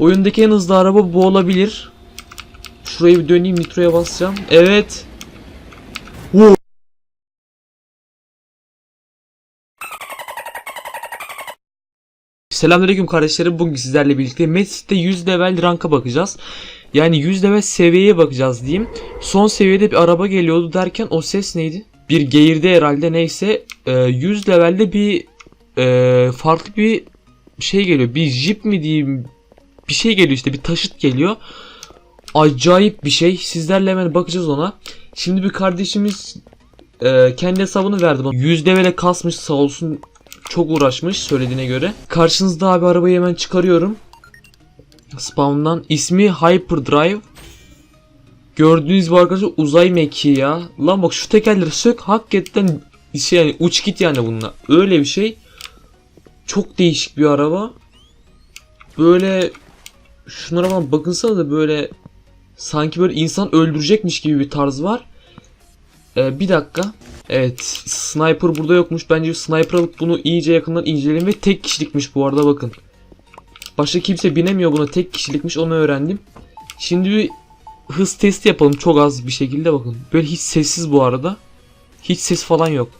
Oyundaki en hızlı araba bu olabilir. Şurayı bir döneyim nitroya basacağım. Evet. Wow. Selamünaleyküm kardeşlerim. Bugün sizlerle birlikte Mesut'te 100 level ranka bakacağız. Yani 100 level seviyeye bakacağız diyeyim. Son seviyede bir araba geliyordu derken o ses neydi? Bir geğirdi herhalde neyse. Ee, 100 levelde bir e, farklı bir şey geliyor. Bir jip mi diyeyim bir şey geliyor işte bir taşıt geliyor. Acayip bir şey. Sizlerle hemen bakacağız ona. Şimdi bir kardeşimiz e, kendi hesabını verdi bana. 100 levele kasmış sağ olsun. Çok uğraşmış söylediğine göre. Karşınızda abi arabayı hemen çıkarıyorum. Spawn'dan. ismi Hyperdrive. Gördüğünüz gibi arkadaşlar uzay mekiği ya. Lan bak şu tekerleri sök hakikaten şey yani uç git yani bununla. Öyle bir şey. Çok değişik bir araba. Böyle şunlara falan bakınsanız da böyle sanki böyle insan öldürecekmiş gibi bir tarz var. Ee, bir dakika. Evet sniper burada yokmuş. Bence sniper alıp bunu iyice yakından inceleyelim ve tek kişilikmiş bu arada bakın. Başka kimse binemiyor buna tek kişilikmiş onu öğrendim. Şimdi bir hız testi yapalım çok az bir şekilde bakın. Böyle hiç sessiz bu arada. Hiç ses falan yok.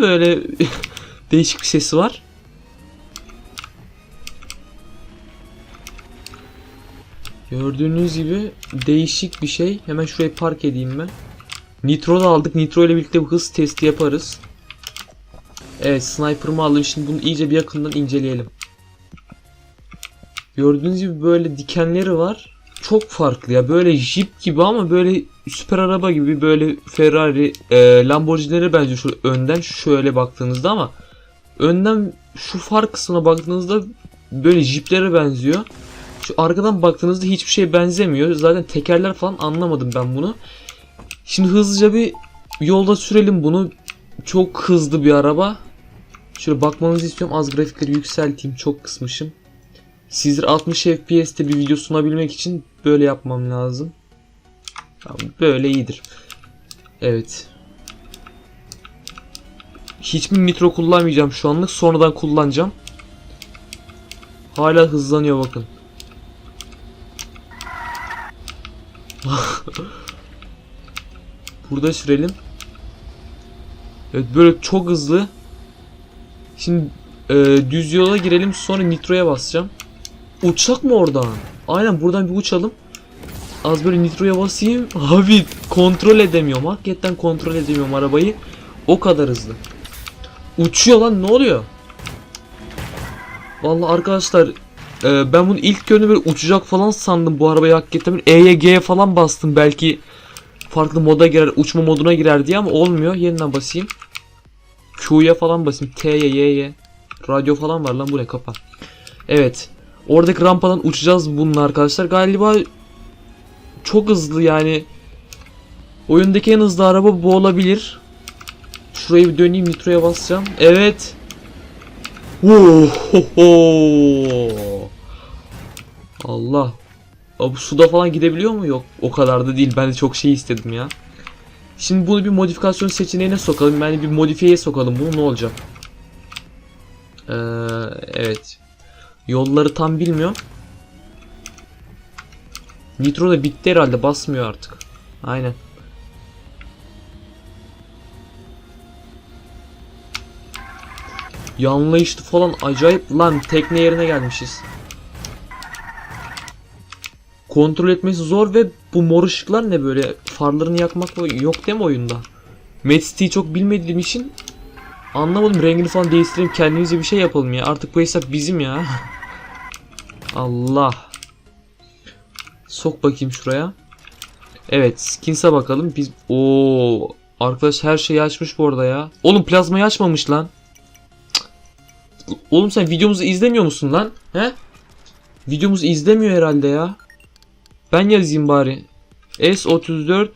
Böyle değişik bir sesi var. Gördüğünüz gibi değişik bir şey. Hemen şuraya park edeyim ben. Nitro da aldık. Nitro ile birlikte bu hız testi yaparız. Evet sniper'ımı aldım. Şimdi bunu iyice bir yakından inceleyelim. Gördüğünüz gibi böyle dikenleri var. Çok farklı ya. Böyle Jeep gibi ama böyle süper araba gibi böyle Ferrari, e, Lamborghini'lere benziyor şu önden şöyle baktığınızda ama önden şu far kısmına baktığınızda böyle Jeep'lere benziyor. Şu arkadan baktığınızda hiçbir şey benzemiyor. Zaten tekerler falan anlamadım ben bunu. Şimdi hızlıca bir yolda sürelim bunu. Çok hızlı bir araba. Şöyle bakmanızı istiyorum. Az grafikleri yükselteyim. Çok kısmışım. Sizler 60 FPS'te bir video sunabilmek için böyle yapmam lazım. Böyle iyidir. Evet. Hiçbir nitro kullanmayacağım şu anlık. Sonradan kullanacağım. Hala hızlanıyor bakın. Burada sürelim. Evet böyle çok hızlı. Şimdi e, düz yola girelim sonra nitroya basacağım. Uçak mı oradan? Aynen buradan bir uçalım. Az böyle nitroya basayım. Abi kontrol edemiyorum. Hakikaten kontrol edemiyorum arabayı. O kadar hızlı. Uçuyor lan ne oluyor? Vallahi arkadaşlar e, ben bunu ilk gördüğümde böyle uçacak falan sandım bu arabayı hakikaten. E'ye G'ye falan bastım belki farklı moda girer, uçma moduna girer diye ama olmuyor. Yeniden basayım. Q'ya falan basayım. T'ye, Y'ye. Radyo falan var lan bu ne kapa. Evet. Oradaki rampadan uçacağız bununla arkadaşlar. Galiba çok hızlı yani. Oyundaki en hızlı araba bu olabilir. Şurayı bir döneyim nitroya basacağım. Evet. Ohoho. Allah. Aa, bu suda falan gidebiliyor mu? Yok. O kadar da değil. Ben de çok şey istedim ya. Şimdi bunu bir modifikasyon seçeneğine sokalım. Yani bir modifiyeye sokalım. bunu ne olacak? Ee, evet. Yolları tam bilmiyorum. Nitro da bitti herhalde. Basmıyor artık. Aynen. Yanlayıştı falan acayip. Lan tekne yerine gelmişiz. Kontrol etmesi zor ve bu mor ışıklar ne böyle? Farlarını yakmak yok değil mi oyunda? Metsti'yi çok bilmediğim için anlamadım. Rengini falan değiştirelim kendimize bir şey yapalım ya. Artık bu hesap bizim ya. Allah. Sok bakayım şuraya. Evet skins'e bakalım. Biz o arkadaş her şeyi açmış bu arada ya. Oğlum plazmayı açmamış lan. Oğlum sen videomuzu izlemiyor musun lan? He? Videomuzu izlemiyor herhalde ya. Ben yazayım bari. S34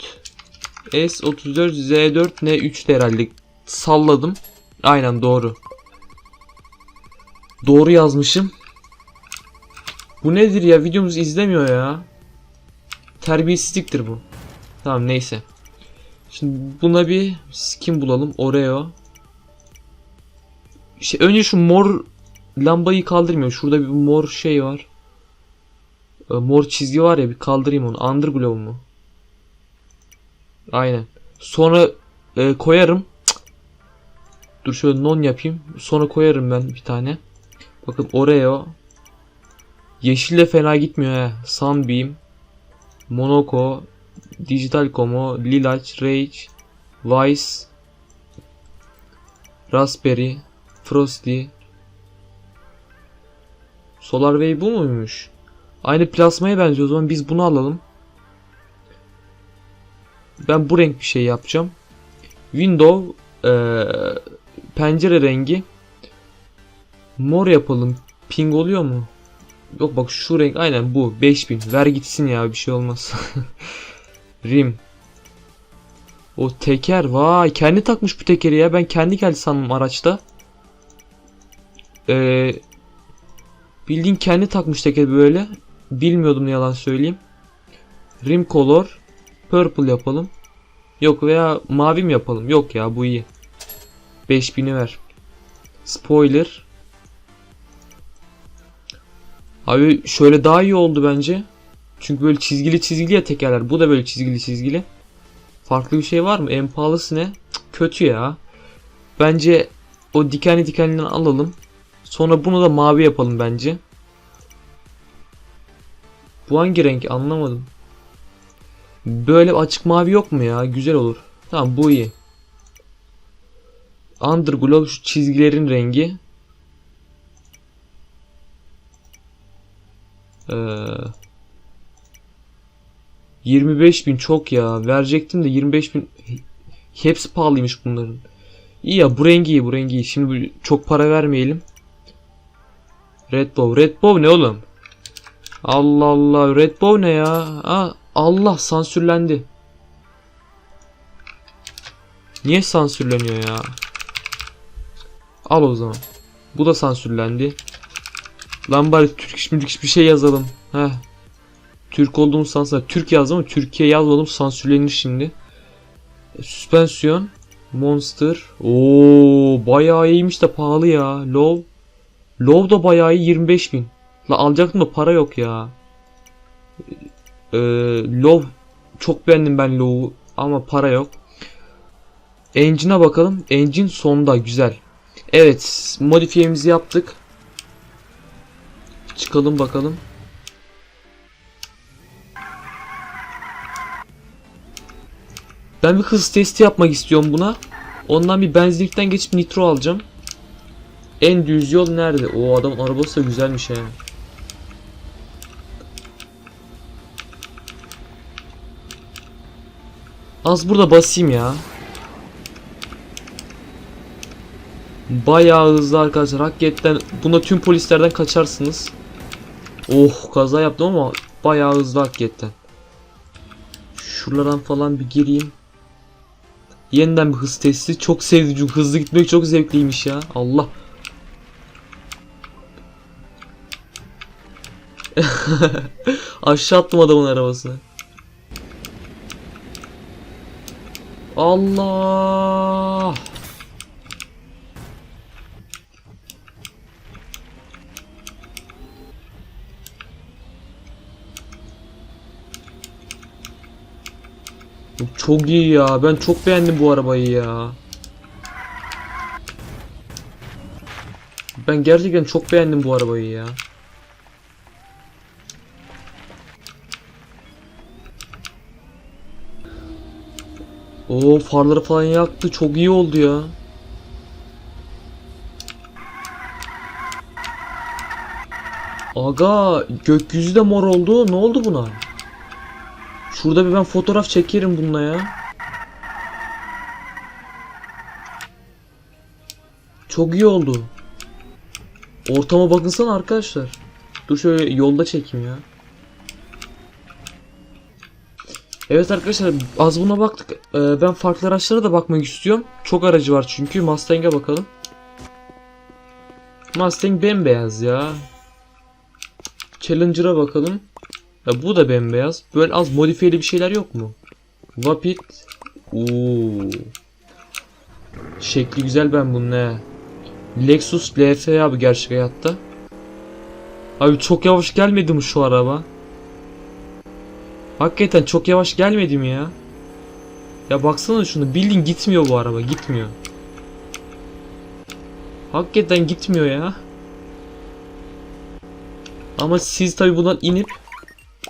S34 Z4 N3 herhalde. Salladım. Aynen doğru. Doğru yazmışım. Bu nedir ya? Videomuzu izlemiyor ya. Terbiyesizliktir bu. Tamam neyse. Şimdi buna bir skin bulalım. Oreo. Şey, önce şu mor lambayı kaldırmıyor. Şurada bir mor şey var. E, Mor çizgi var ya bir kaldırayım onu. Underglow mu? Aynen. Sonra e, koyarım. Dur şöyle non yapayım. Sonra koyarım ben bir tane. Bakın Oreo. Yeşil de fena gitmiyor he. Sunbeam. Monaco. Digital Como. Lilac. Rage. Vice. Raspberry. Frosty. Solar Wave bu muymuş? Aynı plasmaya benziyor o zaman biz bunu alalım. Ben bu renk bir şey yapacağım. Window eee, pencere rengi mor yapalım. Ping oluyor mu? Yok bak şu renk aynen bu 5000. Ver gitsin ya bir şey olmaz. Rim. O teker vay kendi takmış bu tekeri ya. Ben kendi geldi sandım araçta. Ee, bildiğin kendi takmış teker böyle. Bilmiyordum yalan söyleyeyim. Rim color purple yapalım. Yok veya mavi mi yapalım? Yok ya bu iyi. 5000'i ver. Spoiler. Abi şöyle daha iyi oldu bence. Çünkü böyle çizgili çizgili ya tekerler. Bu da böyle çizgili çizgili. Farklı bir şey var mı? En pahalısı ne? Cık, kötü ya. Bence o dikenli dikenlinden alalım. Sonra bunu da mavi yapalım bence. Bu hangi renk anlamadım. Böyle açık mavi yok mu ya? Güzel olur. Tamam bu iyi. Underglow şu çizgilerin rengi. Ee, 25 bin çok ya. Verecektim de 25 bin. Hepsi pahalıymış bunların. İyi ya bu rengi iyi bu rengi iyi. Şimdi çok para vermeyelim. Red Bow. Red Bow ne oğlum? Allah Allah. Red Bow ne ya? Aa, Allah sansürlendi. Niye sansürleniyor ya? Al o zaman. Bu da sansürlendi. Lan bari Türk iş bir şey yazalım. Heh. Türk olduğumu sansür. Türk yazdım ama Türkiye yazmadım sansürlenir şimdi. Süspansiyon. Monster. Oo bayağı iyiymiş de pahalı ya. Low. Low da bayağı iyi 25 bin. La alacaktım da para yok ya. Ee, Low. Çok beğendim ben Low'u ama para yok. Engine'a bakalım. Engine sonda güzel. Evet modifiyemizi yaptık. Çıkalım bakalım. Ben bir hız testi yapmak istiyorum buna. Ondan bir benzinlikten geçip nitro alacağım. En düz yol nerede? O adamın arabası da güzelmiş he. Az burada basayım ya. Bayağı hızlı arkadaşlar. Hakikaten buna tüm polislerden kaçarsınız. Oh kaza yaptım ama bayağı hızlı hakikaten. Şuradan falan bir gireyim. Yeniden bir hız testi. Çok sevdim. Hızlı gitmek çok zevkliymiş ya. Allah. Aşağı attım adamın arabasını. Allah. Çok iyi ya. Ben çok beğendim bu arabayı ya. Ben gerçekten çok beğendim bu arabayı ya. Oo farları falan yaktı. Çok iyi oldu ya. Aga gökyüzü de mor oldu. Ne oldu buna? Şurada bir ben fotoğraf çekerim bununla ya. Çok iyi oldu. Ortama bakınsana arkadaşlar. Dur şöyle yolda çekeyim ya. Evet arkadaşlar az buna baktık. Ee, ben farklı araçlara da bakmak istiyorum. Çok aracı var çünkü. Mustang'e bakalım. Mustang bembeyaz ya. Challenger'a bakalım. Ya bu da bembeyaz. Böyle az modifiyeli bir şeyler yok mu? Vapit. Oo. Şekli güzel ben bunun? Lexus LF abi gerçek hayatta. Abi çok yavaş gelmedi mi şu araba? Hakikaten çok yavaş gelmedi mi ya? Ya baksana şunu bildiğin gitmiyor bu araba gitmiyor. Hakikaten gitmiyor ya. Ama siz tabi bundan inip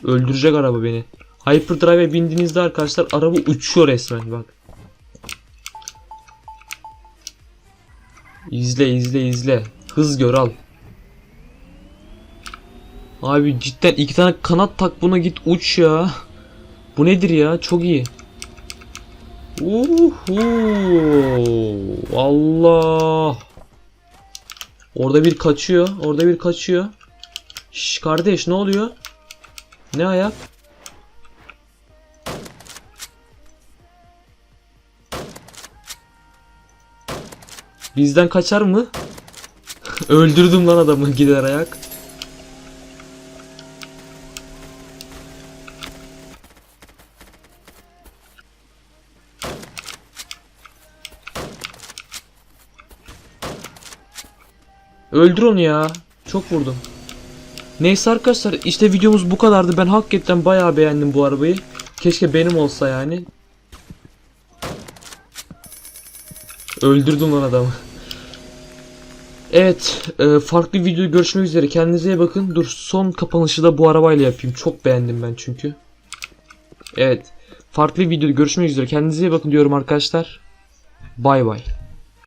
öldürecek araba beni. Hyperdrive'e bindiğinizde arkadaşlar araba uçuyor resmen bak. İzle izle izle. Hız gör al. Abi cidden iki tane kanat tak buna git uç ya. Bu nedir ya? Çok iyi. Uhu. Allah. Orada bir kaçıyor. Orada bir kaçıyor. Şş kardeş ne oluyor? Ne ayak? Bizden kaçar mı? Öldürdüm lan adamı gider ayak. Öldür onu ya. Çok vurdum. Neyse arkadaşlar işte videomuz bu kadardı. Ben hakikaten bayağı beğendim bu arabayı. Keşke benim olsa yani. Öldürdüm lan adamı. Evet, e, farklı video görüşmek üzere. Kendinize iyi bakın. Dur, son kapanışı da bu arabayla yapayım. Çok beğendim ben çünkü. Evet, farklı video görüşmek üzere. Kendinize iyi bakın diyorum arkadaşlar. Bay bay.